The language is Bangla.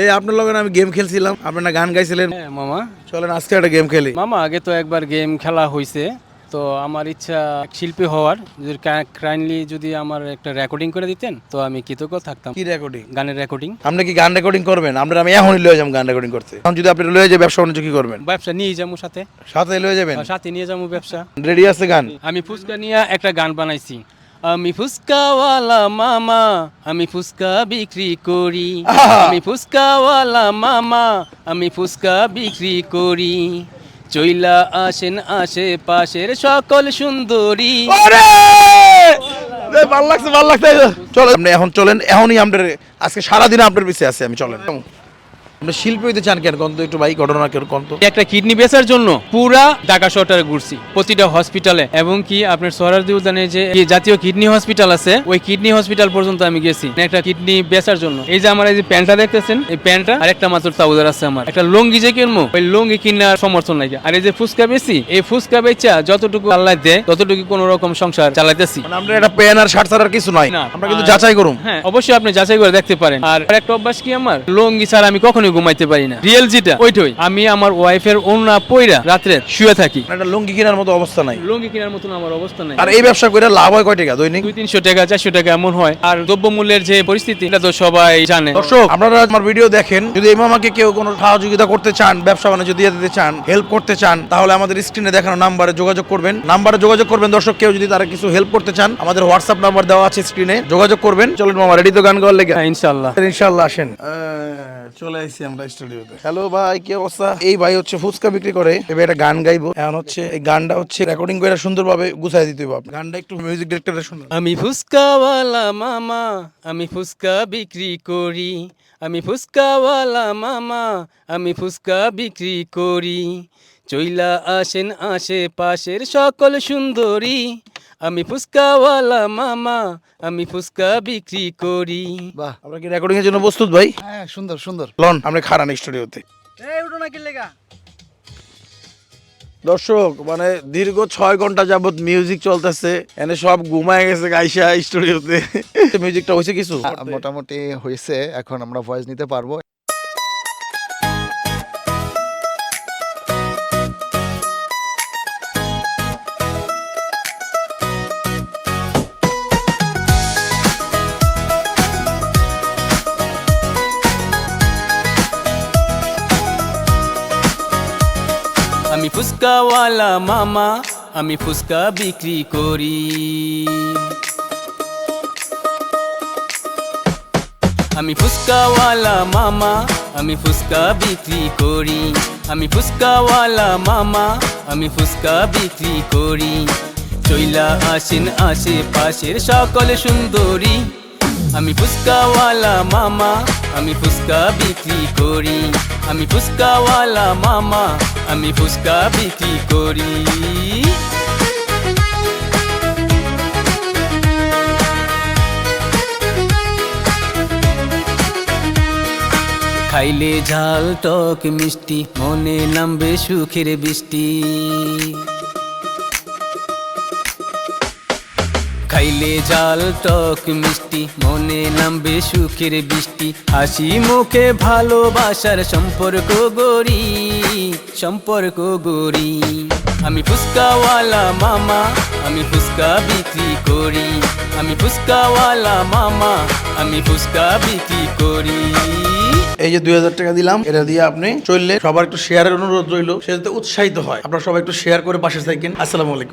এই আপনার লগে আমি গেম খেলছিলাম। আপনারা গান গাইছিলেন? হ্যাঁ মামা। চলেন আজকে একটা গেম খেলি। মামা আগে তো একবার গেম খেলা হয়েছে তো আমার ইচ্ছা শিল্পী হওয়ার। যদি কাইন্ডলি যদি আমার একটা রেকর্ডিং করে দিতেন তো আমি কৃতজ্ঞ থাকতাম। কি রেকর্ডিং গানের রেকর্ডিং আপনি কি গান রেকর্ডিং করবেন? আমরা আমি এখনই লয়ে যাব গান রেকর্ডিং করতে। এখন যদি আপনি লয়ে যাই ব্যবসা বাণিজ্য কি করবেন? ব্যবসা নিয়ে যাব সাথে। সাথে লয়ে যাবেন? সাথে নিয়ে যাব ব্যবসা। রেডি আছে গান? আমি ফুচকা নিয়ে একটা গান বানাইছি। আমি ফুচকাওয়ালা মামা আমি ফুচকা বিক্রি করি। আমি ফুচকাওয়ালা মামা আমি ফুচকা বিক্রি করি। চইলা আসেন আশেপাশের সকল সুন্দরী। ভালো লাগছে ভালো লাগছে। চলো আপনি এখন চলেন এখনই আপনার আজকে সারাদিন আপনার পিছিয়ে আছে আমি চলেন। আপনি শিল্পী হইতে চান কেন? কন্ত একটু ভাই ঘটনা কেন কন্ত একটা কিডনি বেচার জন্য পুরা ঢাকা শহরে ঘুরছি প্রতিটা হসপিটালে এবং কি আপনার সরারদি উদ্যানে যে জাতীয় কিডনি হসপিটাল আছে ওই কিডনি হসপিটাল পর্যন্ত আমি গেছি। একটা কিডনি বেচার জন্য। এই যে আমার এই যে প্যান্টটা দেখতেছেন এই প্যান্টটা আর একটা মাত্র তাউদার আছে আমার। একটা লুঙ্গি যে কিনবো ওই লুঙ্গি কিনার সমর্থন নাই। আর এই যে ফুচকা বেশি এই ফুচকা বেচা যতটুকু আল্লাহ দেয় ততটুকু কোন রকম সংসার চালাইতেছি। মানে আপনার একটা প্যান আর শার্ট ছাড়ার কিছু নাই। না। আমরা কিন্তু যাচাই করুন হ্যাঁ অবশ্যই আপনি যাচাই করে দেখতে পারেন। আর একটা অভ্যাস কি আমার? লুঙ্গি ছাড়া আমি কখনোই ঘুমাইতে পারি না। রিয়েল যেটা ওইটাই। আমি আমার ওয়াইফের ওনা পইরা রাত্রে শুয়ে থাকি। মানে একটা লুঙ্গি কেনার মতো অবস্থা নাই। লুঙ্গি কেনার মতন আমার অবস্থা নাই। আর এই ব্যবসা করে লাভ হয় কয় টাকা দৈনিক? দুই তিনশো টাকা চারশো টাকা এমন হয়। আর দ্রব্যমূল্যের যে পরিস্থিতি এটা তো সবাই জানে। দর্শক আপনারা আমার ভিডিও দেখেন যদি এই মামাকে কেউ কোনো সহযোগিতা করতে চান ব্যবসা বাণিজ্য দিয়ে দিতে চান হেল্প করতে চান তাহলে আমাদের স্ক্রিনে দেখানো নাম্বারে যোগাযোগ করবেন। নাম্বারে যোগাযোগ করবেন দর্শক কেউ যদি তারা কিছু হেল্প করতে চান আমাদের হোয়াটসঅ্যাপ নাম্বার দেওয়া আছে স্ক্রিনে যোগাযোগ করবেন। চলুন মামা রেডি তো গান গাওয়ার লেগে? হ্যাঁ, ইনশাল্লাহ ইনশাল্লাহ আসেন। চলে আসছি আমরা স্টুডিওতে। হ্যালো ভাই কি অবস্থা? এই ভাই হচ্ছে ফুচকা বিক্রি করে। এবার একটা গান গাইবো। এখন হচ্ছে এই গানটা হচ্ছে রেকর্ডিং করে সুন্দরভাবে গুছাই দিতে হবে। গানটা একটু মিউজিক ডিরেক্টরের শুনুন আমি ফুচকাওয়ালা মামা আমি ফুচকা বিক্রি করি। আমি ফুচকাওয়ালা মামা আমি ফুচকা বিক্রি করি। চইলা আসেন আশেপাশের সকল সুন্দরী। আমি ফুচকাওয়ালা মামা আমি ফুচকা বিক্রি করি। বাহ আমরা কি রেকর্ডিং এর জন্য প্রস্তুত ভাই? হ্যাঁ সুন্দর সুন্দর। লন আমরা খারান স্টুডিওতে। এই উঠো না কিল্লেগা। দর্শক মানে দীর্ঘ ছয় ঘণ্টা যাবত মিউজিক চলতেছে এনে সব ঘুমায় গেছে গাইসা স্টুডিওতে। মিউজিকটা হয়েছে কিছু? মোটামুটি হয়েছে এখন আমরা ভয়েস নিতে পারব। ফুচকাওয়ালা মামা, আমি ফুচকা বিক্রি করি। আমি ফুচকাওয়ালা মামা, আমি ফুচকা বিক্রি করি। আমি ফুচকাওয়ালা মামা, আমি ফুচকা বিক্রি করি। চইলা আসেন আশেপাশের সকল সুন্দরী। আমি ফুচকাওয়ালা মামা আমি ফুচকা বিক্রি করি। আমি ফুচকাওয়ালা মামা, আমি ফুচকা বিক্রি করি। খাইলে ঝাল, টক, মিষ্টি, মনে নামবে সুখের বৃষ্টি। খাইলে জাল, টক মিষ্টি, মনে নামবে সুখের বৃষ্টি। হাসি মুখে ভালোবাসার সম্পর্ক গড়ি সম্পর্ক গড়ি। আমি ফুচকাওয়ালা মামা, আমি ফুচকা বিক্রি করি। আমি ফুচকাওয়ালা মামা, আমি ফুচকা বিক্রি করি। এই যে দুই হাজার টাকা দিলাম, এটা দিয়ে আপনি চললে সবার একটু শেয়ারের অনুরোধ রইল, সে যাতে উৎসাহিত হয়। আপনারা সবাই একটু শেয়ার করে পাশে থাকেন। আসসালামু আলাইকুম।